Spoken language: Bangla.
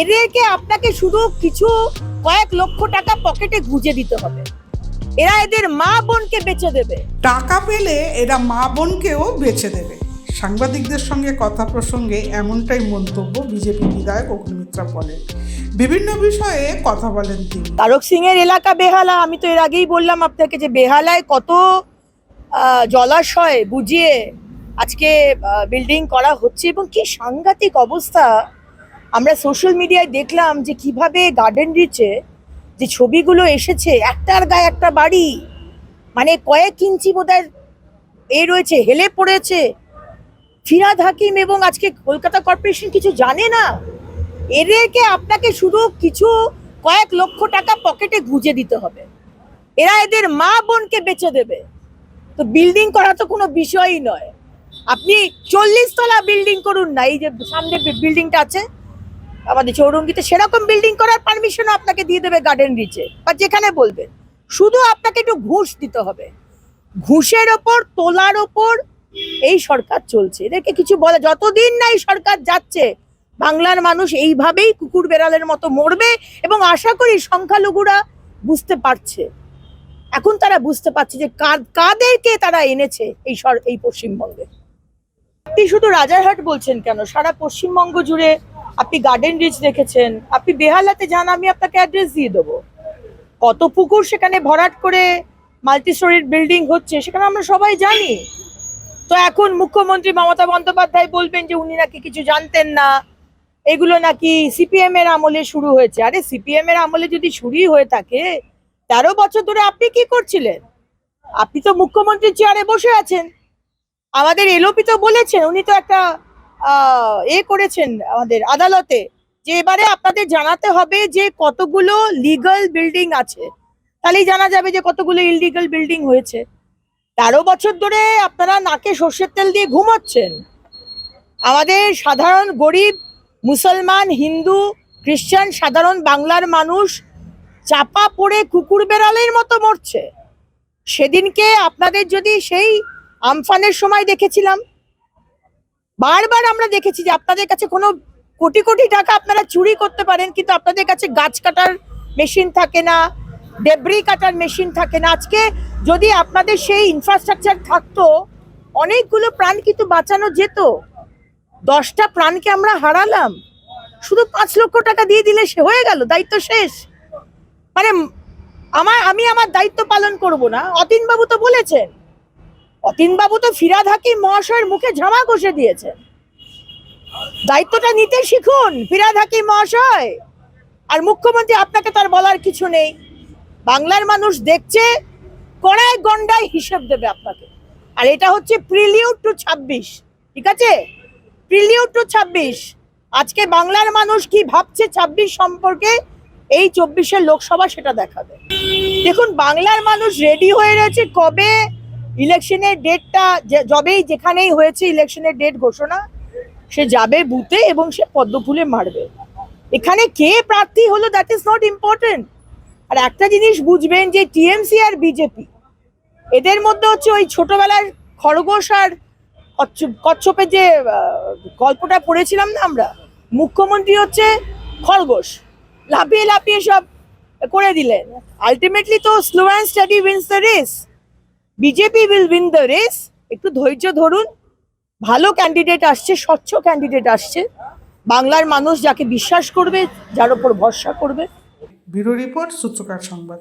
এদেরকে আপনাকে শুধু কিছু কয়েক লক্ষ টাকা পকেটে গুঁজে দিতে হবে। এরা এদের মা বোনকে বেচে দেবে। টাকা পেলে এরা মা বোনকেও বেছে দেবে। সাংবাদিকদের সঙ্গে কথা প্রসঙ্গে এমনটাই মন্তব্য বিজেপি বিধায়ক অগ্নিমিত্রা বলেন। বিভিন্ন বিষয়ে কথা বলেন তিনি। তারক সিং এর এলাকা বেহালা আমি তো এর আগেই বললাম আপনাকে যে বেহালায় কত জলাশয় বুঝিয়ে আজকে বিল্ডিং করা হচ্ছে এবং কি সাংঘাতিক অবস্থা। আমরা সোশ্যাল মিডিয়ায় দেখলাম যে কীভাবে গার্ডেন রিচে যে ছবিগুলো এসেছে, একটার গায়ে একটা বাড়ি মানে কয়েক ইঞ্চি বোধহয় এ রয়েছে, হেলে পড়েছে। ফিরাদ হাকিম এবং আজকে কলকাতা কর্পোরেশন কিছু জানে না? এদেরকে আপনাকে শুধু কিছু কয়েক লক্ষ টাকা পকেটে গুঁজে দিতে হবে। এরা এদের মা বোনকে বেচে দেবে। তো বিল্ডিং করা তো কোনো বিষয়ই নয়। আপনি চল্লিশ তলা বিল্ডিং করুন না, এই যে সামনে বিল্ডিংটা আছে আমাদের চৌরঙ্গিতে সেরকম বিল্ডিং করার পারমিশন আপনাকে দিয়ে দেবে গার্ডেন রিচে বা যেখানে বলবেন শুধু আপনাকে একটু ঘুষ দিতে হবে। ঘুষের ওপর, তোলার ওপর এই সরকার চলছে। এদেরকে কিছু বলে যতদিন না এই সরকার যাচ্ছে, বাংলার মানুষ এইভাবেই কুকুর বেড়ালের মতো মরবে এবং আশা করি সংখ্যালঘুরা বুঝতে পারছে। এখন তারা বুঝতে পারছে যে কাদেরকে তারা এনেছে এই এই পশ্চিমবঙ্গে। শুধু রাজারহাট বলছেন কেন? সারা পশ্চিমবঙ্গ জুড়ে আপনি গার্ডেন রিচ দেখেছেন, আপনি বেহালাতে যান, আমি আপনাকে অ্যাড্রেস দিয়ে দেবো। কত পুকুর সেখানে ভরাট করে মাল্টি স্টোরির বিল্ডিং হচ্ছে, সেখানে আমরা সবাই জানি। তো এখন মুখ্যমন্ত্রী মমতা বন্দ্যোপাধ্যায় বলবেন যে উনি নাকি কিছু জানতেন না। এগুলো নাকি সিপিএম এর আমলে শুরু হয়েছে। আরে সিপিএম এর আমলে যদি শুরুই হয়ে থাকে, তেরো বছর ধরে আপনি কি করছিলেন? আপনি তো মুখ্যমন্ত্রীর চেয়ারে বসে আছেন। আমাদের এলোপি তো বলেছেন উনি তো একটা এ করেছেন আমাদের আদালতে যে এবারে আপনাদের জানাতে হবে যে কতগুলো লিগাল বিল্ডিং আছে। তাহলেই জানা যাবে যে কতগুলো ইললিগাল বিল্ডিং হয়েছে। তেরো বছর ধরে আপনারা নাকে সর্ষের তেল দিয়ে ঘুমাচ্ছেন। আমাদের সাধারণ গরিব, মুসলমান, হিন্দু, খ্রিস্টান, সাধারণ বাংলার মানুষ চাপা পড়ে কুকুর বেড়ালের মতো মরছে। সেদিনকে আপনাদের যদি সেই আমফানের সময় দেখেছিলাম বারবার আমরা দেখেছি যে আপনাদের কাছে কোনো কোটি কোটি টাকা আপনারা চুরি করতে পারেন, কিন্তু আপনাদের কাছে গাছ কাটার মেশিন থাকে না ডেব্রি কাটার মেশিন থাকে না। আজকে যদি আপনাদের সেই ইনফ্রাস্ট্রাকচার থাকতো, অনেকগুলো প্রাণ কিন্তু বাঁচানো যেত। দশটা প্রাণকে আমরা হারালাম। শুধু পাঁচ লক্ষ টাকা দিয়ে দিলে সে হয়ে গেল, দায়িত্ব শেষ। মানে আমার আমি আমার দায়িত্ব পালন করব না। অতীন বাবু তো বলেছেন অতীন বাবু তো ফিরাদ হাকিম মহাশয়ের মুখে ঝামা ঘষে দিয়েছেন। দায়িত্বটা নিতে শিখুন, ফিরাদ হাকিম মহাশয়। আর মুখ্যমন্ত্রী, আপনাকে তার বলার কিছু নেই। বাংলার মানুষ দেখছে কড়ায় গন্ডায় হিসেব দেবে আপনাকে। আর এটা হচ্ছে প্রিলিউড টু ছাব্বিশ, ঠিক আছে? প্রিলিউড টু ছাব্বিশ। আজকে বাংলার মানুষ কি ভাবছে ছাব্বিশ সম্পর্কে? এই চব্বিশের লোকসভা সেটা দেখাবে। দেখুন, বাংলার মানুষ রেডি হয়ে রয়েছে কবে? ইলেকশনের ডেটটা যবেই যেখানেই হয়েছে ইলেকশনের ডেট ঘোষণা, সে যাবে বুথে এবং সে পদ্ম ফুলে মারবে। এখানে কে প্রার্থী হলো দ্যাট ইজ নট ইম্পর্টেন্ট আর একটা জিনিস বুঝবেন যে টিএমসি আর বিজেপি, এদের মধ্যে হচ্ছে ওই ছোটবেলার খরগোশ আর কচ্ছপ- কচ্ছপের যে গল্পটা পড়েছিলাম না আমরা? মুখ্যমন্ত্রী হচ্ছে খরগোশ। লাফিয়ে লাফিয়ে সব করে দিলেন। আলটিমেটলি তো slow and steady wins the race BJP will win the race একটু ধৈর্য ধরুন। ভালো ক্যান্ডিডেট আসছে, স্বচ্ছ ক্যান্ডিডেট আসছে। বাংলার মানুষ যাকে বিশ্বাস করবে, যার উপর ভরসা করবে। ব্যুরো রিপোর্ট সূত্রকার সংবাদ।